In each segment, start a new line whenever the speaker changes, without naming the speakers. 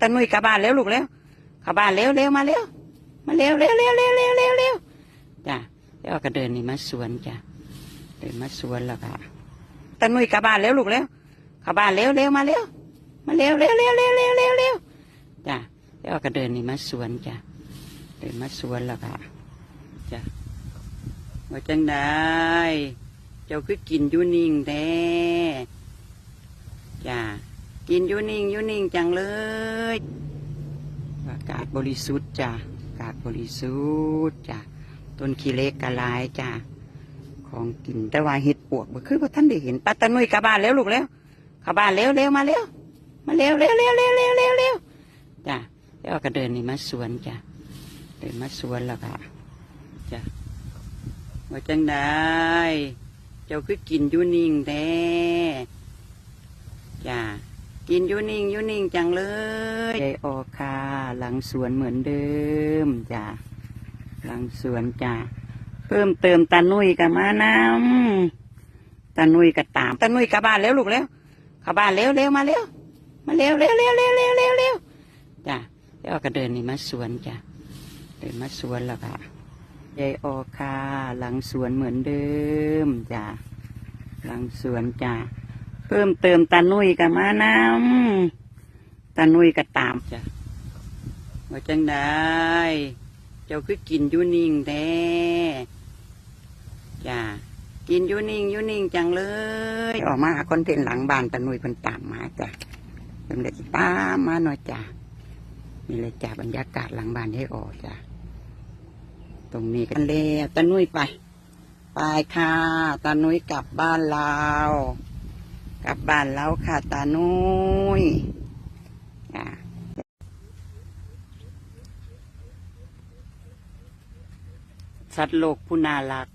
ตานุยกลับบ้านเร็วลูกเร็วเข้าบ้านเร็วเร็วมาเร็วมาเร็วเร็วเร็วเร็วเร็วเร็วเร็วจ้ะแล้วก็เดินนี่มาสวนจ้ะเดินมาสวนแล้วก็ตานุยกลับบ้านเร็วลูกเร็วเข้าบ้านเร็วเร็วมาเร็วมาเร็วเร็วเร็วเร็วเร็วเร็วเร็วจ้ะแล้วก็เดินนี่มาสวนจ้ะเดินมาสวนแล้วก็จ้ะว่าจังไดเจ้าคือกินอยู่นิ่งแท้จ้ะ กินยูนิ่งยูนิ่งจังเลย อากาศบริสุทธิ์จ้ะอากาศบริสุทธิ์จ้ะต้นขี้เล็กกระลายจ้ะของกินแต่ว่าเห็ดปวกบ่คือว่าท่านได้เห็นปัตานุยกลับบ้านแล้วลูกแล้วเข้าบ้านเร็วเร็วมาเร็วมาเร็วเร็วเร็วเร็วเร็วเร็วเร็วจ้ะแล้วก็เดินนี่มาสวนจ้ะเดินมาสวนแล้วก็จ้ะว่าจังได้เจ้าคือกินอยู่นิ่งแท้จ้ะ กินยูนิ่งยูนิ่งจังเลยยายออกค่ะ หลังสวนเหมือนเดิมจ้ะหลังสวนจ้ะเพิ่มเติมตานุยกับมาน้ำตานุยกับตามตานุยกับบ้านแล้วลูกแล้วเข้าบ้านเร็วเร็วมาเร็วมาเร็วเร็วเร็วเร็วเร็วเร็วเร็วจ้ะแล้วก็เดินนี่มาสวนจ้ะเดินมาสวนแล้วก็ยายออกค่ะ หลังสวนเหมือนเดิมจ้ะหลังสวนจ้ะ เพิ่มเติมตานุยกับมานำตานุยกับตามจ้ะว่าจังได้ เจ้าคือกินอยู่นิ่งแท้จ้ะกินอยู่นิ่งอยู่นิ่งจังเลย ออกมาหาคอนเทนต์หลังบ้านตานุยเพิ่นตามมาจ้ะเป็นเด็กตามมาหน่อยจ้ะนี่เลยจ้ะบรรยากาศหลังบ้านให้ออกจ้ะตรงนี้กันเลยตานุยไป ไปค่ะตานุยกลับบ้านเรา กลับบ้านแล้วค่ะตานุ้ยจ้ะสัตว์โลกผู้น่ารัก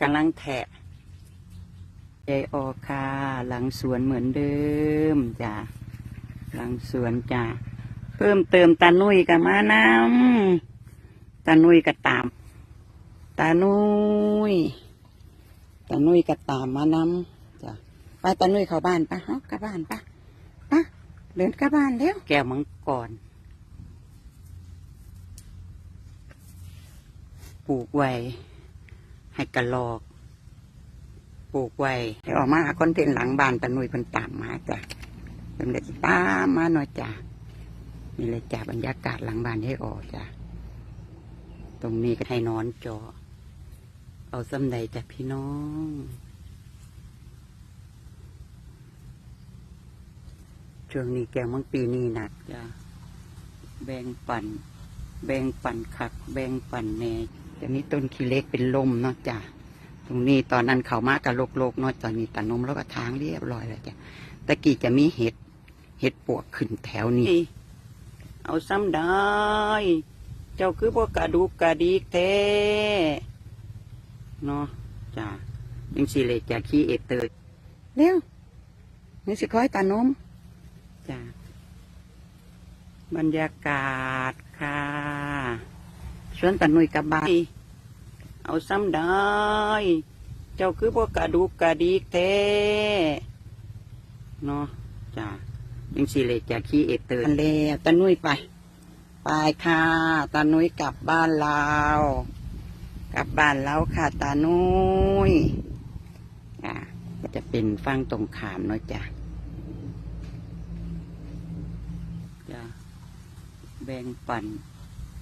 กำลังแทะยายออค่ะ หลังสวนเหมือนเดิมจ้ะหลังสวนจ้ะเพิ่มเติมตานุ้ยกับมานำตานุ้ยกับตาม ตานุ้ยตานุ้ยกับตามมาน้ำ จ้ะไปตานุ้ยเข้าบ้านปะเฮากลับบ้านปะปะเดินกลับบ้านเร็วแก้วมังกรปลูกไว้ให้กระลอกปลูกไว้ให้ออกมาหาคอนเทนต์หลังบ้านตานุ้ยเพิ่นตามมาจ้ะเป็นเด็กตามมาหน่อยจ้ะนี่เลยจ้ะบรรยากาศหลังบ้านให้ออกจ้ะตรงนี้ก็ให้นอนจอเอาสำใดจ้ะพี่น้อง ช่วงนี้แกงมังปีนี่หนักจ้ะแบ่งปันแบ่งปันคัก แบ่งปันแหน่จะมีต้นขี้เล็กเป็นลมเนาะจ้ะตรงนี้ตอนนั้นเขามากับโลกโลกๆเนาะตอนนี้ตานมแล้วก็ทางเรียบร้อยแล้วจ้ะตะกี้จะมีเห็ดเห็ดปวกขึ้นแถวนี้ เอาซ้ำได้ เจ้าคือพวกกระดูกกระดีกแท้เนาะจ้ะยังสิเลยจะขี้เอดเตยเร็วนี่สิคอยตานม จ้ะบรรยากาศค่ะชวนตาหนุยกับบานเอาซ้ำได้ เจ้าคือพวกกระดูกกระดีกแท้เนาะจ้ะยังสิเหลยจะขี้เอดเตอร์แล้วตาหนุยไป ไปค่ะตานุยกลับบ้านเรา กลับบ้านแล้วค่ะตานุยอะจะเป็นฟังตรงขามเนาะจ้ะจ้ะ แบ่งปัน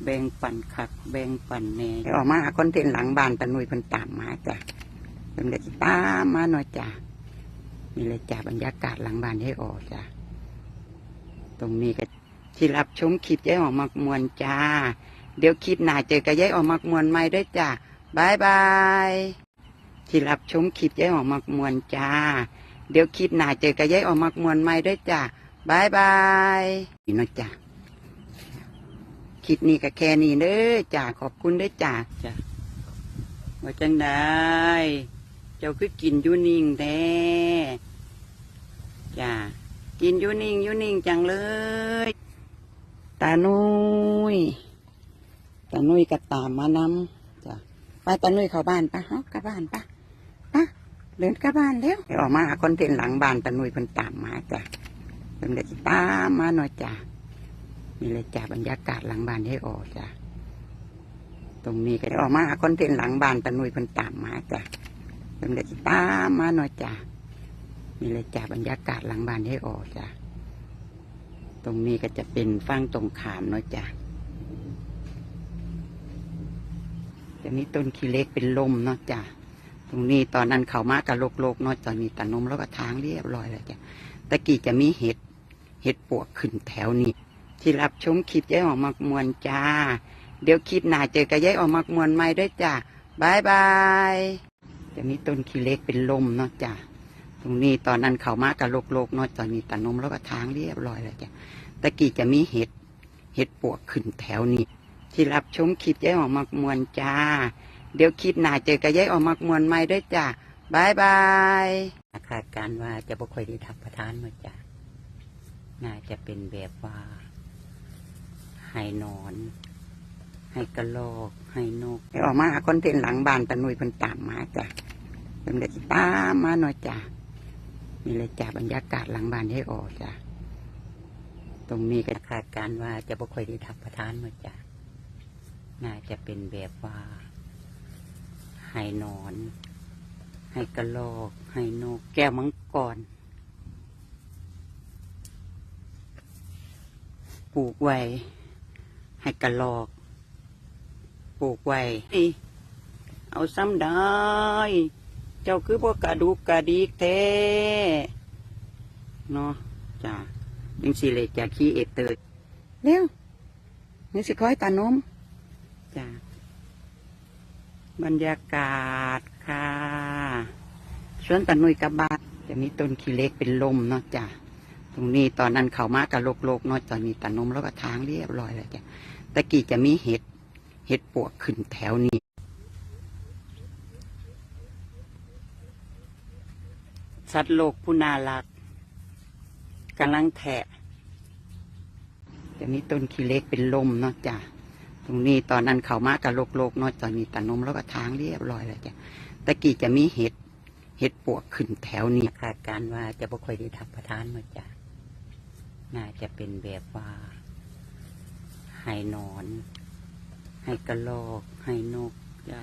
แบ่งปันคัก แบ่งปันแน่ออกมาหาคอนเทนต์หลังบ้านตานุยเพิ่นตามมาจ้ะเป็นเด็กตามมาหน่อยจ้ะนี่เลยจ้ะบรรยากาศหลังบ้านให้ออกจ้ะตรงนี้ก็ที่รับชมคลิปยายออกมากมวนจ้า เดี๋ยวคลิปหน้าเจอกับยายออกมากมวนใหม่ด้วยจ้ะบายบายที่รับชมคลิปยายออกมากมวนจ้า เดี๋ยวคลิปหน้าเจอกับยายออกมากมวนใหม่ด้วยจ้ะบายบายนี่นะจ้ะ คลิปนี้ก็แค่นี้เด้อจ้ะขอบคุณเด้อจ้ะจ้ะว่าจังได้ เจ้าคือกินอยู่นิ่งแท้จ้ะกินอยู่นิ่งอยู่นิ่งจังเลย ตานุยตานุยก็ตามมานำจ้ะไปตานุยเข้าบ้านปะเฮากลับบ้านปะปะเดินกลับบ้านเร็วออกมาหาคอนเทนต์หลังบ้านตานุยเพิ่นตามมาจ้ะเป็นเด็กตามมาหน่อยจ้ะ นี่เลยจ้ะบรรยากาศหลังบ้านให้ออกจ้ะตรงนี้ก็ได้ออกมาคอนเทนต์หลังบ้านตะนุยเพิ่นตามมาจ้ะเป็นเด็กตามมาหน่อยจ้ะนี่เลยจ้ะบรรยากาศหลังบ้านให้ออกจ้ะตรงนี้ก็จะเป็นฟังตรงขามหน่อยจ้ะจะมีต้นขี้เล็กเป็นลมเนาะจ้ะตรงนี้ตอนนั้นเขามากับโลกๆเนาะตอนนี้ตานมแล้วก็ทางเรียบร้อยแล้วจ้ะตะกี้จะมีเห็ดเห็ดปวกขึ้นแถวนี้ ที่รับชมคลิปย้ายออกมากมวนจ้า เดี๋ยวคลิปหน้าเจอกับย้ายออกมากมวนใหม่ด้วยจ้าบายบายจะมีต้นขี้เล็กเป็นลมเนาะจ้ะตรงนี้ตอนนั้นเขามากับโลกๆเนาะตอนนี้ตานมแล้วก็ทางเรียบร้อยแล้วจ้ะตะกี้จะมีเห็ดเห็ดปวกขึ้นแถวนี้ที่รับชมคลิปย้ายออกมากมวนจ้า เดี๋ยวคลิปหน้าเจอกับย้ายออกมากมวนใหม่ด้วยจ้าบายบายคาดการว่าจะบ่ค่อยได้ทับประทานมาจ้าน่าจะเป็นแบบว่า ให้นอน ให้กระโลกให้นกให้ออกมาหาคอนเทนต์หลังบ้านตะนุยเพิ่นตามมาจ้ะเป็นเด็กตามมาหน่อยจ้ะนี่เลยจ้ะบรรยากาศหลังบ้านให้ออกจ้ะตรงนี้ก็คาดการว่าจะบ่ค่อยได้ทับประทานมาจ้ะน่าจะเป็นแบบว่าให้นอน ให้กระโลกให้นก แก้วมังกรปลูกไว้ ให้กระโลกปลูกไว้อีเอาซ้ำได้ เจ้าคือพวกกระดูกกระดีกแท้เนาะจ้ายังสิเลยจะขี้เอดเตยเร็วนี่สิคอยตานมจ้าบรรยากาศค่ะสวนตะนุยกับบานจะมีต้นขี้เล็กเป็นลมเนาะจ้ะตรงนี้ตอนนั้นเขามากับโลกๆเนาะตอนนี้ตานมแล้วก็ทางเรียบร้อยแล้วจ้ะ ตะกี้จะมีเห็ด เห็ดปวกขึ้นแถวนี้ สัตว์โลกผู้น่ารักกำลังแทะจะมีต้นขี้เล็กเป็นลมเนาะจ้ะตรงนี้ตอนนั้นเขามากับโลกๆเนาะตอนนี้ตานมแล้วก็ทางเรียบร้อยแล้วจ้ะตะกี้จะมีเห็ด เห็ดปวกขึ้นแถวนี้คาดการว่าจะบ่ค่อยได้ทับประทานมาจ้ะน่าจะเป็นแบบว่า ให้นอน ให้กระโลกให้นกจ้ะ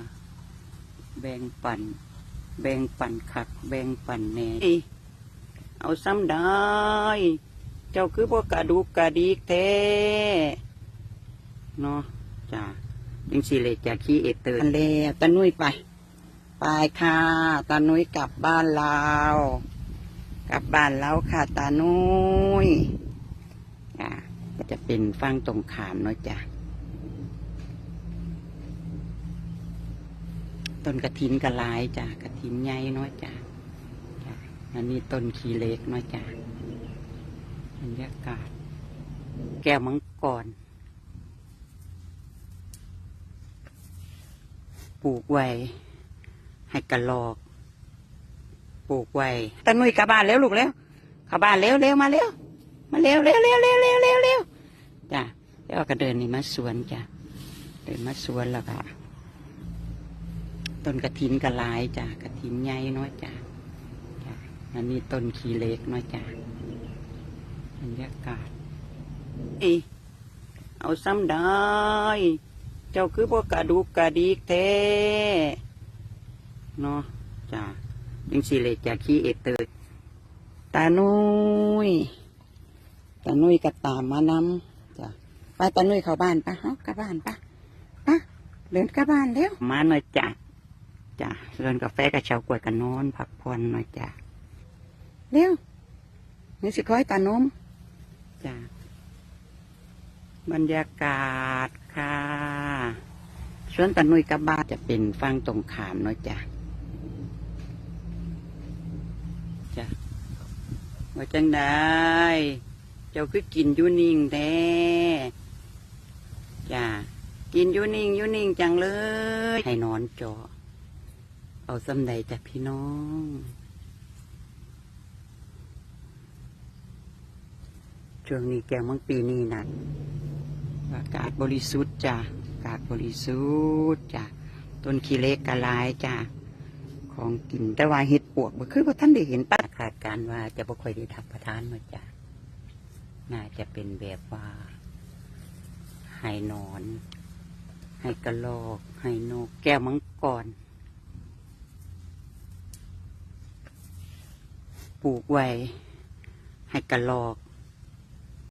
แบ่งปัน แบ่งปันคัก แบ่งปันแหน่เอาซ้ำได้ เจ้าคือพวกกระดูกกระดีกแท้เนาะจ้ายังสิเลยจะขี้เอดเตอร์เลตานุ้ยไป ไปค่ะตานุ้ยกลับบ้านเรา กลับบ้านเราค่ะตานุ้ยจ้าก็ จะเป็นฟังตรงขามเนาะจ้าต้นกระถินกระลายจ้ากระถินใหญ่เนาะจ้าจ้าอันนี้ต้นขี้เล็กเนาะจ้าบรรยากาศ แก้วมังกรปลูกไว้ให้กระลอกปลูกไว้ตะนุยกลับบ้านแล้วลูกแล้วเข้าบ้านเร็วเร็วมาเร็วมาเร็วเร็วเร็วเร็วเร็วเร็ว จ้ะแล้วก็เดินนี่มาสวนจ้ะเดินมาสวนแล้วก็ต้นกระถินกระลายจ้ะกระถินใหญ่น้อยจ้ะจ้ะอันนี้ต้นขี้เล็กน้อยจ้ะบรรยากาศอีเอาซ้ำได้ เจ้าคือพวกกระดูกกระดีกแท้เนาะจ้ายังสิเลยจะขี้เอดเตยตานุยตานุยก็ตามมานำจ้ะ ไปตานุยเข้าบ้านปะเฮากลับบ้านปะปะเดินกลับบ้านเร็วมาหน่อยจ้ะจ้ะเดินกาแฟกับเชาวกล้วยกันนอน พักผ่อนหน่อยจ้ะเร็วนี่สิคอยตานมจ้ะบรรยากาศค่ะสวนตะนุยกับบ้านจะเป็นฟังตรงขามเนาะจ้ะจ้ะว่าจังได้ เจ้าคือกินอยูนิ่งแท้ จ้ะกินอยูนิ่งอยูนิ่งจังเลย ให้นอนจอเอาสำใดจ้ะพี่น้องช่วงนี้แกงมังปีนี้นะอากาศบริสุทธิ์จ้ะอากาศบริสุทธิ์จ้ะต้นขี้เล็กกระลายจ้ะของกินแต่ว่าเห็ดปวกบ่คือว่าท่านได้เห็นป้าคาดการว่าจะบ่ค่อยได้ทับประทานมาจ้ะน่าจะเป็นแบบว่า ให้นอน ให้กระรอก ให้นก แก้วมังกรปลูกไว้ ให้กระรอก